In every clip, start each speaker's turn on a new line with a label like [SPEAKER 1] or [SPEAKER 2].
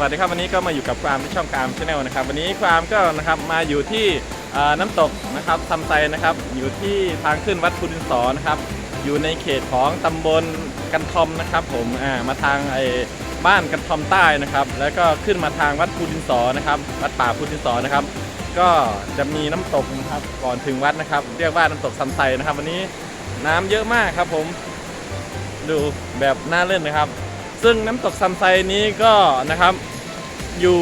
[SPEAKER 1] วัสดีครับวันนี้ก็มาอยู่กับความที่ช่องกามชาแนลนะครับวันนี้ความก็นะครับมาอยู่ที่น้ำตกนะครับทำไซนะครับอยู่ที่ทางขึ้นวัดพุดินสอนะครับอยู่ในเขตของตำบลกันทอมนะครับ ผมอ่ามาทางไอ้บ้านกันทอมใต้นะครับ แล้วก็ขึ้นมาทางวัดพุดินสอนะครับวัดป่าพุดินสอนะครับ ก็จะมีน้ำตกนะครับก่อนถึงวัดนะครับ เรียกว่าน้ำตกซัมไซนะครับ วันนี้น้ำเยอะมากครับผมดูแบบน่าเล่นนะครับซึ่งน้ำตกซัมไซนี้ก็นะครับ อยู่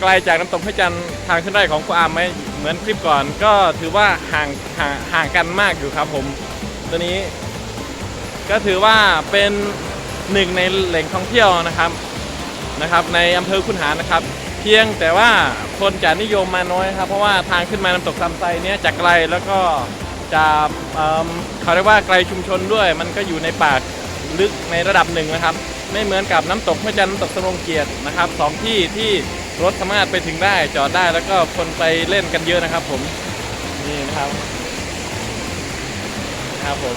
[SPEAKER 1] ไกลจากน้ำตกพระจันทร์ทางขึ้นได้ของกูอามไหมเหมือนคลิปก่อน ก็ถือว่าห่างห่างห่างกันมากอยู่ครับผมตัวนี้ ก็ถือว่าเป็นหนึ่งในแหล่งท่องเที่ยวนะครับนะครับ ในอำเภอคุนหารนะครับ เพียงแต่ว่าคนจะนิยมมาน้อยครับ เพราะว่าทางขึ้นมาน้ำตกซัมไซเนี้ยจะไกลแล้วก็จะเอิ่มเขาเรียกว่าไกลชุมชนด้วย มันก็อยู่ในป่าลึกในระดับหนึ่งนะครับ ไม่เหมือนกับน้ำตกพระจันทร์น้ำตกสรงเกียรตินะครับสองที่ที่รถสามารถไปถึงได้จอดได้แล้วก็คนไปเล่นกันเยอะนะครับ ผมนี่นะครับนะครับผม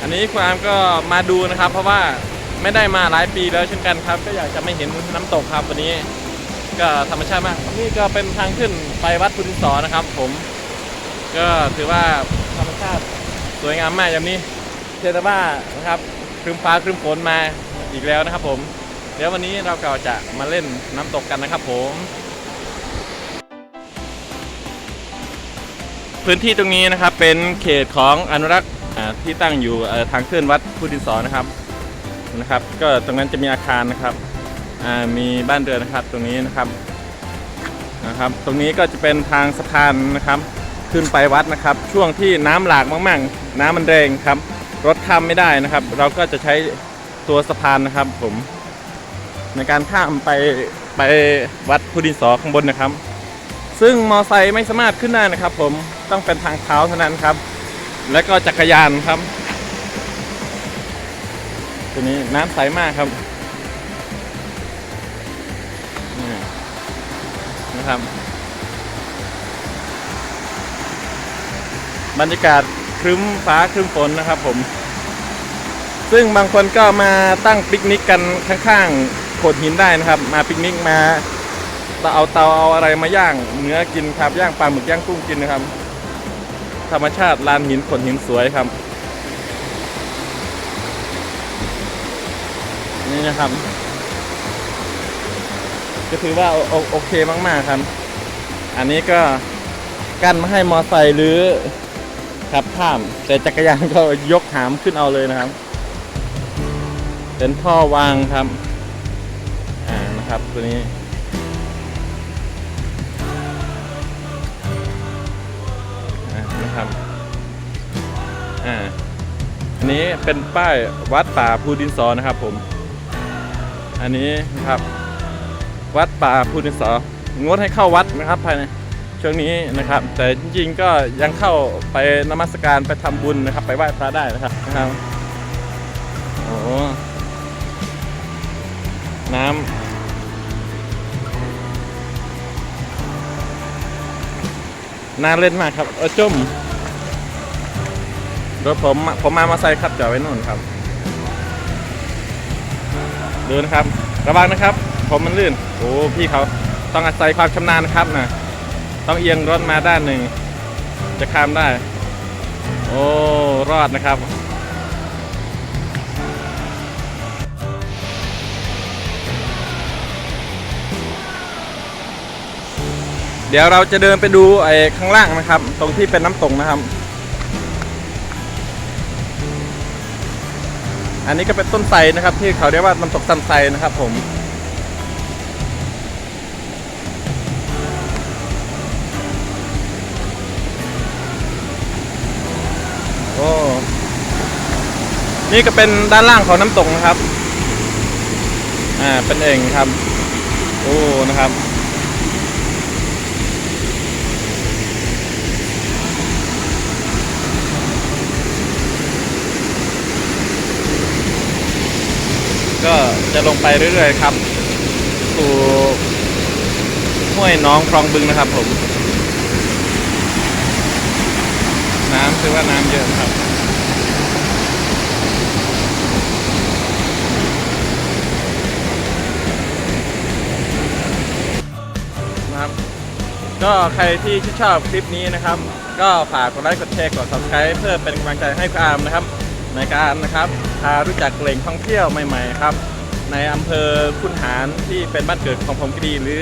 [SPEAKER 1] อันนี้ความก็มาดูนะครับ เพราะว่าไม่ได้มาหลายปีแล้วเช่นกันครับ ก็อยากจะไม่เห็นน้ำตกครับวันนี้ ก็ธรรมชาติมากนี่ก็เป็นทางขึ้นไปวัดพุทธิสอนะครับ ผม ก็ถือว่าธรรมชาติสวยงามมากอย่างนี้เทต่ว่านะครับ ครึมฟ้าครึมฝนมาอีกแล้วนะครับผม เดี๋ยววันนี้เราก็จะมาเล่นน้ำตกกันนะครับผม พื้นที่ตรงนี้นะครับเป็นเขตของอนุรักษ์ที่ตั้งอยู่ทางขึ้นวัดพุทธิสอนนะครับนะครับ ก็ตรงนั้นจะมีอาคารนะครับมีบ้านเรือนนะครับตรงนี้นะครับนะครับ ตรงนี้ก็จะเป็นทางสะพานนะครับ ขึ้นไปวัดนะครับ ช่วงที่น้ำหลากมาก ๆ น้ำมันแรงครับ รถข้ามไม่ได้นะครับ เราก็จะใช้ตัวสะพานนะครับ ผม ในการข้ามไปไปวัดพุทธิสอข้างบนนะครับ ซึ่งมอไซค์ไม่สามารถขึ้นได้นะครับ ผมต้องเป็นทางเท้าเท่านั้นครับ และก็จักรยานครับตัวนี้น้ำใสมากครับนี่นะครับ บรรยากาศ ครึ้มฟ้าครึ้มฝนนะครับผม ซึ่งบางคนก็มาตั้งปิกนิกกันข้างๆโขดหินได้นะครับ มาปิกนิกมาเอาเตาเอาอะไรมาย่างเนื้อกินครับย่างปลาหมึกย่างกุ้งกินนะครับ ธรรมชาติลานหินขนหินสวยครับ นี่นะครับ ก็ถือว่าโอโอเคมากๆครับ อันนี้ก็กั้นไม่ให้มอไซค์หรือ ขับข้าม แต่จักรยานก็ยกหามขึ้นเอาเลยนะครับ เป็นท่อวางครับ อ่านะครับตัวนี้นะครับ อ่า อันนี้เป็นป้ายวัดป่าภูดินสอนะครับผม อันนี้นะครับ วัดป่าภูดินสองดให้เข้าวัดนะครับภายใน ช่วงนี้นะครับ แต่จริงๆก็ยังเข้าไปนมัสการไปทำบุญนะครับ ไปไหว้พระได้นะครับนะครับโอ้น้ำน่าเล่นมากครับ เออจุ่มรถผมผมมามาใส่ครับจอดไว้นู่นครับดูนะครับ ระวังนะครับ ผมมันลื่น โอ้พี่เขาต้องอาศัยความชำนาญนะครับนะ ต้องเอียงรถมาด้านหนึ่ง จะข้ามได้ โอ้ รอดนะครับเดี๋ยวเราจะเดินไปดูไอ้ข้างล่างนะครับ ตรงที่เป็นน้ำตกนะครับ อันนี้ก็เป็นต้นไทรนะครับ ที่เขาเรียกว่าน้ำตกซันไทรนะครับผม นี่ก็เป็นด้านล่างของน้ำตกนะครับ อ่า เป็นเองครับ โอ้ นะครับ ก็จะลงไปเรื่อยๆครับ สู่ห้วยน้องคลองบึงนะครับผม น้ำคือว่าน้ำเยอะครับ ก็ใครที่ชื่นชอบคลิปนี้นะครับ ก็ฝากกดไลค์กดแชร์กด subscribe เพื่อเป็นกำลังใจให้คุณอามนะครับ ในการนะครับพารู้จักแหล่งท่องเที่ยวใหม่ๆครับ ในอำเภอคุนหารที่เป็นบ้านเกิดของผมก็ดี หรือ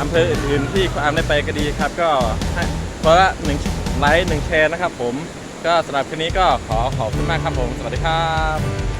[SPEAKER 1] อำเภออื่นๆที่คุณอามได้ไปก็ดีครับ ก็ให้เพราะละหนึ่งไลค์หนึ่งแชร์นะครับ ผมก็สำหรับคลิปนี้ก็ขอขอบคุณมากครับผม สวัสดีครับ